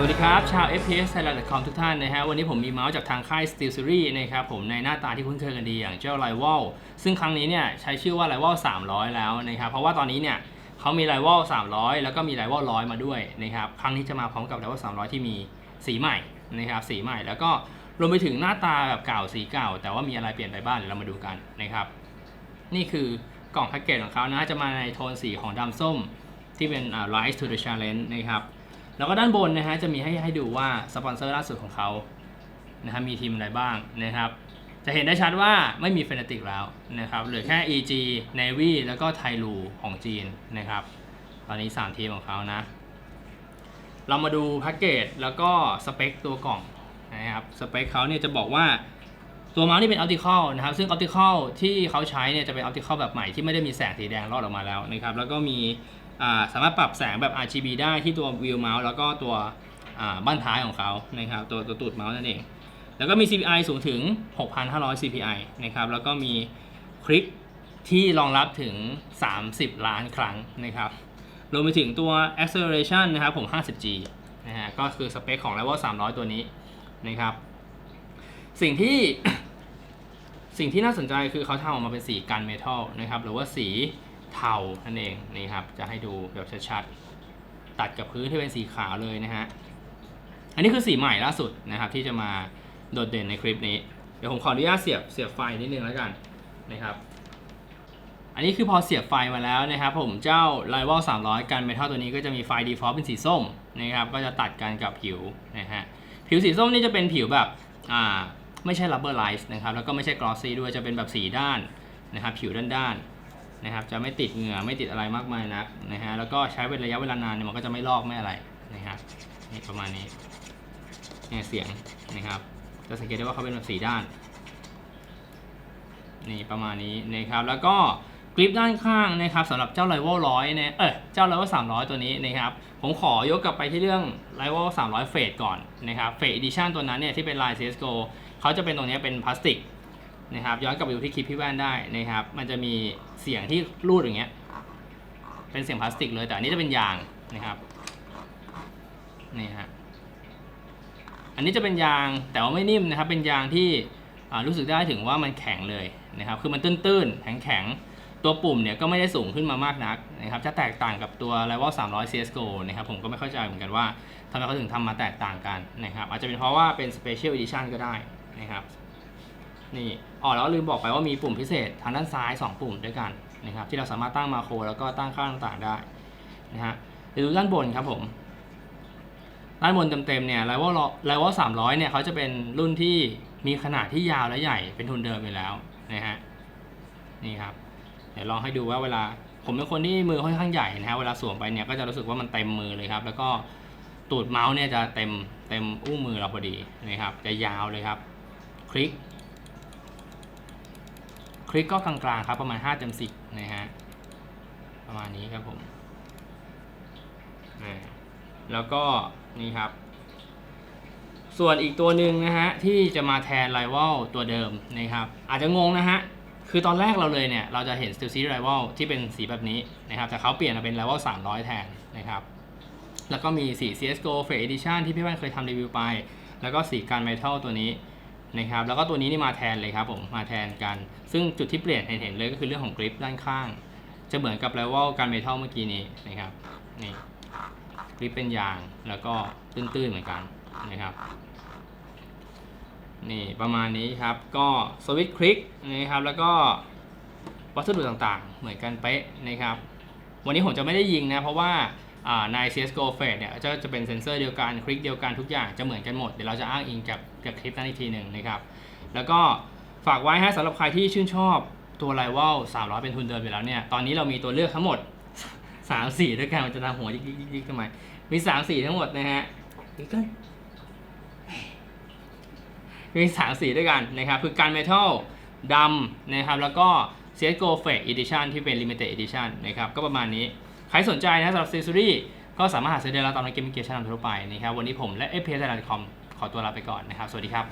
สวัสดีครับ ชาว FPS Thailand.com ทุกท่านนะฮะ วันนี้ผมมีเมาส์จากทางค่าย Steel Series นะครับผมในหน้าตาที่คุ้นเคยกันดีอย่างเจ้า Rival ซึ่งครั้งนี้เนี่ยใช้ชื่อว่า Rival 300 แล้วนะครับ เพราะว่าตอนนี้เนี่ยเขามี Rival 300 แล้วก็มี Rival 100 มาด้วยนะครับ ครั้งนี้จะมาพร้อมกับ Rival 300 ที่มีสีใหม่นะครับ สีใหม่แล้วก็รวมไปถึงหน้าตาแบบเก่าสีเก่า แต่ว่ามีอะไรเปลี่ยนไปบ้างเดี๋ยวเรามาดูกันนะครับ นี่คือกล่องแพ็กเกจของเขานะจะมาในโทนสีของดำส้มที่เป็น Rise to the Challenge นะครับ แล้วก็ด้านบนนะฮะจะมีให้ให้ดูว่าสปอนเซอร์ล่าสุดของเขานะฮะมีทีมอะไรบ้างนะครับ จะเห็นได้ชัดว่าไม่มีเฟนติกแล้วนะครับเหลือแค่ EG Navy แล้วก็ไทลูของจีนนะครับ ตอนนี้ 3 ทีมของเขานะ เรามาดูแพ็กเกจแล้วก็สเปคตัวกล่องนะครับสเปคเขาเนี่ยจะบอกว่าตัวเมาส์นี่เป็นออปติคอลนะครับ ซึ่งออปติคอลที่เขาใช้เนี่ยจะเป็นออปติคอลแบบใหม่ที่ไม่ได้มีแสงสีแดงลอดออกมาแล้วนะครับ แล้วก็มี สามารถปรับแสงแบบ RGB ได้ที่ตัววิวเมาส์แล้วก็ตัวบ้านท้ายของเขานะครับตัวตัวตูดเมาส์นั่นเอง แล้วก็มี CPI สูงถึง 6,500 CPI นะครับแล้วก็มีคลิกที่รองรับถึง 30 ล้านครั้งนะครับรวมไปถึงตัว acceleration นะครับผม 50G นะฮะก็คือสเปคของ level 300 ตัวนี้นะครับ สิ่งที่สิ่งที่น่าสนใจคือเขาทำออกมาเป็นสีกันเมทัลนะครับหรือว่าสี เทานั่นเองนี่ครับจะให้ดูแบบชัดๆตัดกับพื้นที่เป็นสีขาวเลยนะฮะอันนี้คือสีใหม่ล่าสุดนะครับที่จะมาโดดเด่นในคลิปนี้ เดี๋ยวผมขออนุญาตเสียบเสียบไฟนิดนึงแล้วกันนะครับอันนี้คือพอเสียบไฟมาแล้วนะครับผมเจ้า Rival 300 กันเมทัลตัวนี้ก็จะมีไฟ default เป็นสีส้มนะครับก็จะตัดกันกับผิวนะฮะผิวสีส้มนี่จะเป็นผิวแบบอ่าไม่ใช่ rubberized นะครับแล้วก็ไม่ใช่ glossy ด้วยจะเป็นแบบสีด้านนะครับผิวด้านๆ นะครับจะไม่ติดเหงื่อไม่ติดอะไรมากมายนักนะฮะแล้วก็ใช้เป็นระยะเวลานานเนี่ยมันก็จะไม่ลอกไม่อะไรนะครับนี่ประมาณนี้เนี่ยเสียงนะครับ จะสังเกตได้ว่าเขาเป็นแบบสีด้านนี่ประมาณนี้นะครับแล้วก็กริปด้านข้างนะครับสำหรับเจ้า Rival 100เนี่ยเออเจ้า Rival 300ตัวนี้นะครับผมขอยกกลับไปที่เรื่อง Rival 300 Fade ก่อนนะครับ Fade Edition ตัวนั้นเนี่ยที่เป็นลาย CSGO เขาจะเป็นตรงนี้เป็นพลาสติก นะครับ ย้อนกลับไปดูที่คลิปพี่แว่นได้นะครับ มันจะมีเสียงที่รูดอย่างเงี้ย เป็นเสียงพลาสติกเลย แต่อันนี้จะเป็นยางนะครับ นี่ฮะ อันนี้จะเป็นยางแต่ว่าไม่นิ่มนะครับ เป็นยางที่รู้สึกได้ถึงว่ามันแข็งเลยนะครับ คือมันตื้นๆ แข็งๆ ตัวปุ่มเนี่ยก็ไม่ได้สูงขึ้นมามากนักนะครับ จะแตกต่างกับตัว Rival 300 CSGO นะครับ ผมก็ไม่เข้าใจเหมือนกันว่าทำไมเขาถึงทำมาแตกต่างกันนะครับ อาจจะเป็นเพราะว่าเป็น Special Edition ก็ได้นะครับ นี่อ๋อแล้วลืมบอกไปว่ามีปุ่มพิเศษทางด้านซ้าย 2 ปุ่มด้วยกันนะครับที่เราสามารถตั้งมาโครแล้วก็ตั้งค่าต่างๆได้นะฮะเดี๋ยวดูด้านบนครับผมด้านบนเต็มๆเนี่ยไลวอลไลวอลสามร้อยเนี่ยเขาจะเป็นรุ่นที่มีขนาดที่ยาวและใหญ่เป็นทุนเดิมอยู่แล้วนะฮะนี่ครับเดี๋ยวลองให้ดูว่าเวลาผมเป็นคนที่มือค่อนข้างใหญ่นะฮะเวลาสวมไปเนี่ยก็จะรู้สึกว่ามันเต็มมือเลยครับ แล้วก็ตูดเมาส์เนี่ยจะเต็มเต็มอุ้งมือเราพอดีนะครับจะยาวเลยครับ คลิก คลิกก็กลางๆครับประมาณ5เต็ม10นะฮะประมาณนี้ครับผมแล้วก็นี่ครับ ส่วนอีกตัวหนึ่งนะฮะที่จะมาแทน Rival ตัวเดิมนะครับ อาจจะงงนะฮะคือตอนแรกเราเลยเนี่ยเราจะเห็น Steel Series Rival ที่เป็นสีแบบนี้นะครับแต่เขาเปลี่ยนมาเป็น Rival 300 แทนนะครับแล้วก็มีสี CSGO Fade Edition ที่พี่แว่นเคยทำรีวิวไป แล้วก็สีกัน Metal ตัวนี้ นะครับแล้วก็ตัวนี้นี่มาแทนเลยครับผมมาแทนกัน ซึ่งจุดที่เปลี่ยนเห็นเลยก็คือเรื่องของกริปด้านข้าง จะเหมือนกับ Rival กัน Metal เมื่อกี้นี้นะครับนี่กริปเป็นยางแล้วก็ตื้นๆเหมือนกันนะครับนี่ประมาณนี้ครับก็สวิตช์คลิกนะครับแล้วก็วัสดุต่างๆ เหมือนกันเป๊ะนะครับ วันนี้ผมจะไม่ได้ยิงนะเพราะว่า ใน CSGO Fade เนี่ยจะจะเป็นเซนเซอร์เดียวกันคลิกเดียวกันทุกอย่างจะเหมือนกันหมด เดี๋ยวเราจะอ้างอิงกับกับคลิปนั้นอีกทีหนึ่งนะครับแล้วก็ฝากไว้ให้สำหรับใครที่ชื่นชอบตัว Rival 300 เป็นทุนเดิมอยู่แล้วเนี่ยตอนนี้เรามีตัวเลือกทั้งหมด3สีด้วยกันมันจะทำหัวยิกๆๆๆทำไมมี3สีทั้งหมดนะฮะมีสามสีด้วยกันนะครับคือการเมทัลดำนะครับแล้วก็ CSGO Fake Edition ที่เป็น Limited Edition นะครับก็ประมาณนี้ ใครสนใจนะสำหรับซีซูรี่ก็สามารถหาซื้อได้แล้วตามในเกมเกมชั้นนำทั่วไปนะครับวันนี้ผมและเอพสเดลคอมขอตัวลาไปก่อนนะครับ สวัสดีครับ